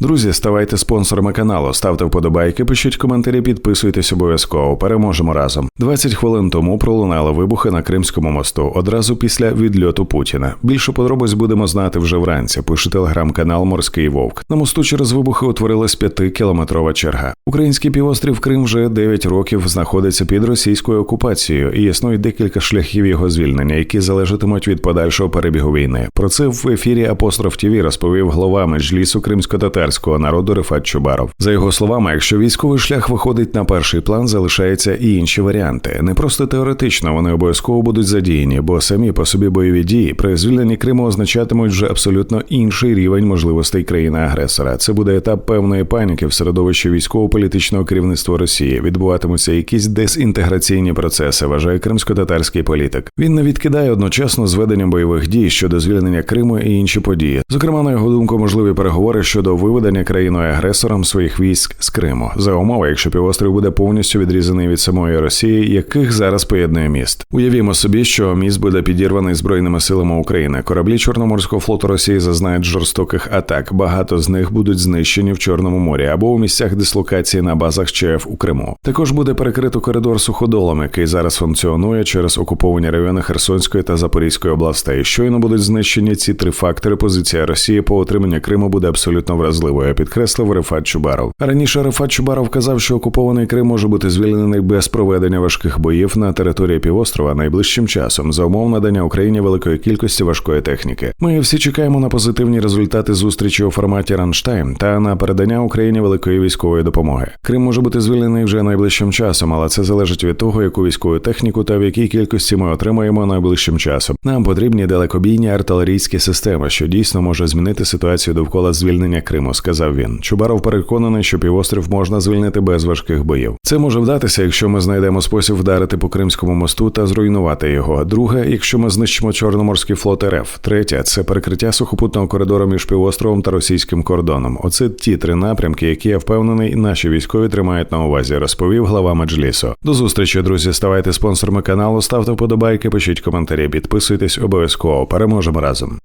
Друзі, ставайте спонсорами каналу, ставте вподобайки, пишіть коментарі, підписуйтесь обов'язково. Переможемо разом. 20 хвилин тому пролунали вибухи на Кримському мосту одразу після відльоту Путіна. Більше подробиць будемо знати вже вранці. Пише телеграм-канал Морський Вовк. На мосту через вибухи утворилась п'ятикілометрова черга. Український півострів Крим вже 9 років знаходиться під російською окупацією і існує декілька шляхів його звільнення, які залежатимуть від подальшого перебігу війни. Про це в ефірі Апостроф ТВ розповів глава меджлісу кримсько-татарського народу Рефат Чубаров. За його словами, якщо військовий шлях виходить на перший план, залишаються і інші варіанти. Не просто теоретично вони обов'язково будуть задіяні, бо самі по собі бойові дії при звільненні Криму означатимуть вже абсолютно інший рівень можливостей країни-агресора. Це буде етап певної паніки в середовищі військово-політичного керівництва Росії. Відбуватимуться якісь дезінтеграційні процеси. Вважає кримсько-татарський політик. Він не відкидає одночасно зведення бойових дій щодо звільнення Криму і інші події. Зокрема, на його думку, можливі переговори щодо виведення країною агресором своїх військ з Криму за умови, якщо півострів буде повністю відрізаний від самої Росії, яких зараз поєднує міст. Уявімо собі, що міст буде підірваний збройними силами України. Кораблі Чорноморського флоту Росії зазнають жорстоких атак. Багато з них будуть знищені в Чорному морі або у місцях дислокації на базах ЧФ у Криму. Також буде перекрито коридор суходолом, який зараз функціонує через окуповані райони Херсонської та Запорізької областей. Щойно будуть знищені ці три фактори. Позиція Росії по отриманню Криму буде абсолютно вразливою. Підкреслив Рефат Чубаров. Раніше Рефат Чубаров казав, що окупований Крим може бути звільнений без проведення важких боїв на території півострова найближчим часом за умов надання Україні великої кількості важкої техніки. Ми всі чекаємо на позитивні результати зустрічі у форматі Ранштайн та на передання Україні великої військової допомоги. Крим може бути звільнений вже найближчим часом, але це залежить від того, яку військову техніку та в якій кількості ми отримаємо найближчим часом. Нам потрібні далекобійні артилерійські системи, що дійсно може змінити ситуацію довкола звільнення Криму, сказав він. Чубаров переконаний, що півострів можна звільнити без важких боїв. Це може вдатися, якщо ми знайдемо спосіб вдарити по Кримському мосту та зруйнувати його. Друге, якщо ми знищимо Чорноморський флот РФ. Третє це перекриття сухопутного коридору між півостровом та російським кордоном. Оце ті три напрямки, які я впевнений, наші військові тримають на увазі, розповів глава Меджлісу. До зустрічі, друзі. Ставайте спонсорами каналу, ставте вподобайки, пишіть коментарі, підписуйтесь обов'язково. Переможемо разом.